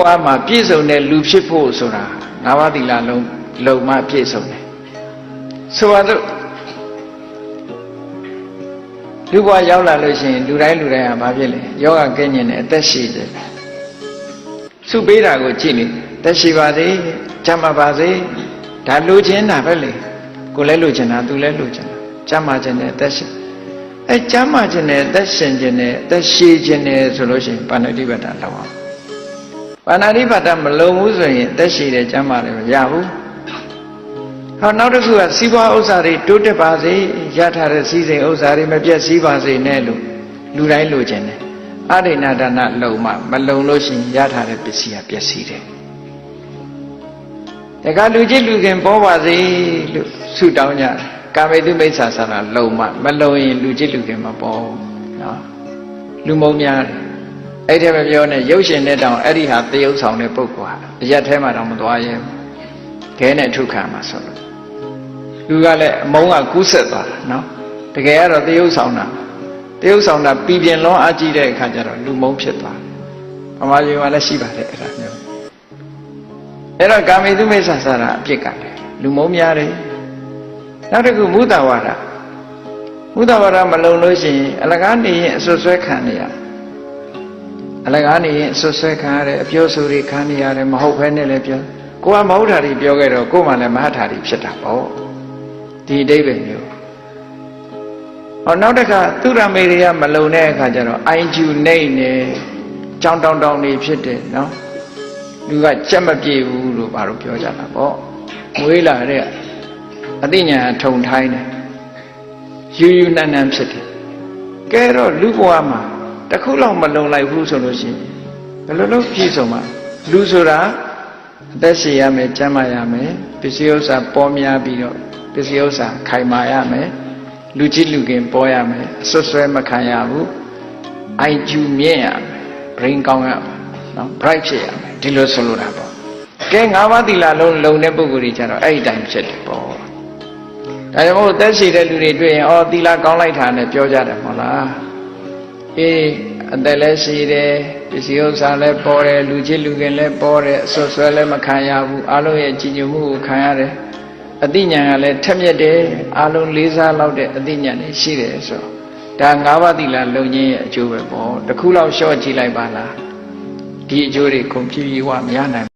ဘဝမှာပြည့်စုံတဲ့လူဖြစ်ဖို့ဆိုတာငါးပါးသီလလုံးလုံမှပြည့်စုံတယ်ဆိုပါတော့လူဘဝရောက်လာလို့ရှိရင်လူတိုင်းလူတိုင်းကဘာဖြစ်လဲယောဂကင်းကျင်တယ်အသက်ရှိတယ်စုပေးတာကိုကြည့်နေသက်ရှိပါစေကျမ်းမာပါစေဒါလူချင်းတာပဲလေကိုလည်းလူချင်တာသူလည်းလူချင်တာကျမ်းမာခြင်းနဲ့အသက်ရှိအဲကျမ်းမာခြင်းနဲ့အသက်ရှင်ခြင်းနဲ့အသက်ရှိခြင်းနဲ့ဆိုလို့ရှိရင်ပါဏိတိပတ္တလောက်အောင် ပါဏာတိပတ္တမလုံဘူးဆိုရင်အသက်ရှိတယ်ကျမ်းမာတယ်မရဘူးဟောနောက်တစ်ခုကစီးပွားဥစ္စာတွေတိုးတက်ပါစေရထားတဲ့စီးစိမ်ဥစ္စာတွေမပြတ်စည်းပါစေနဲ့လို့လူတိုင်းလိုချင်တယ်အရိဏဒါနလုံမှမလုံလို့ရှိရင်ရထားတဲ့ပစ္စည်းကပျက်စီးတယ်တခါလူကြီးလူခင်ပေါ်ပါစေလို့ဆုတောင်းကြတယ်ကာမေတုမိစ္ဆာဆရာလုံမှမလုံရင်လူကြီးလူခင်မပေါ်ဘူးနော်လူမုံများတယ် အဲ့ဒီမပြောနဲ့ရုပ်ရှင်နဲ့တောင်အဲ့ဒီဟာတရုပ်ဆောင်တဲ့ပုဂ္ဂိုလ်ဟာအရက်ထဲမှာတောင်မသွားရဲဘူးခဲနဲ့ထုခံမှာဆိုလို့လူကလည်းအမုန်းကကူးဆက်သွားတာနော်တကယ်ကတော့တရုပ်ဆောင်တာတရုပ်ဆောင်တာပြည်ပြင်းလွန်အားကြီးတဲ့အခါကျတော့လူမုန်းဖြစ်သွားတယ်ဗမာပြည်မှာလည်းရှိပါတယ်အဲ့ဒါမျိုးအဲ့တော့ကာမေတုမိစ္ဆာဆရာအပြစ်ကလည်းလူမုန်းများတယ်နောက်တစ်ခုမုဒဝါဒမုဒဝါဒမလုံလို့ရှိရင်အလကားနေရင်အဆွဆွဲခံနေရ အလကားနေရင်အဆွဆွဲခံရတယ်အပြောဆိုတွေခံနေရတယ်မဟုတ်ဘဲနဲ့လည်းပြောကိုကမဟုတ်တာတွေပြောခဲ့တော့ကိုယ်မှလည်းမဟုတ်တာတွေဖြစ်တာပေါ့ဒီအဓိပ္ပာယ်မျိုးဟောနောက်တစ်ခါသူရမေတွေကမလုံတဲ့အခါကျတော့အိုင်ကျူနေနေကြောင်းတောင်းတောင်းနေဖြစ်တယ်နော်လူကကြက်မပြေဘူးလို့ဘာလို့ပြောကြတာပေါ့မွေးလာတဲ့အသိဉာဏ်ထုံထိုင်းတယ်ယူယူနန်းနန်းဖြစ်တယ်ကဲတော့လူဘဝမှာ တစ်ခုလောက်မလုံလိုက်ဘူးဆိုလို့ရှိရင်ဘယ်လိုလုပ်ပြည့်စုံမှာလူဆိုတာအသက်ရှင်ရမယ်ကျန်းမာရမယ်ပစ္စည်းဥစ္စာပေါ်များပြီးတော့ပစ္စည်းဥစ္စာခိုင်မာရမယ်လူကြီးလူကင်ပေါ်ရမယ်အဆွတ်ဆွဲမခံရဘူးအိုင်ကျူမြင့်ရမယ် brain ကောင်းရမယ်နော် bright ဖြစ်ရမယ်ဒီလိုဆိုလိုတာပေါ့ကဲငါးပါးသီလလုံးလုံတဲ့ပုဂ္ဂိုလ်ကြီးကြတော့အဲ့ဒီတိုင်းဖြစ်တယ်ပေါ့ဒါကြောင့်မို့သက်ရှိတဲ့လူတွေတွေ့ရင်အော်သီလကောင်းလိုက်တာနဲ့ပြောကြတယ်မဟုတ်လား အေးအသက်လည်းရှိတယ်ပစ္စည်းဥစ္စာလည်းပေါ်တယ်လူချင်းလူခင်လည်းပေါ်တယ်အဆွဆွဲလည်းမခံရဘူးအလုံးရဲ့ကြည်ညိုမှုကိုခံရတယ်အသိဉာဏ်ကလည်းထက်မြက်တယ်အလုံးလေးစားလောက်တဲ့အသိဉာဏ်တွေရှိတယ်ဆိုတော့ဒါ၅ပါးသီလလုံခြင်းရဲ့အကျိုးပဲပေါ့တစ်ခုလောက်ရှော့ကြည့်လိုက်ပါလားဒီအကျိုးတွေကုန်ပြည့်ပြည့်ဝမရနိုင်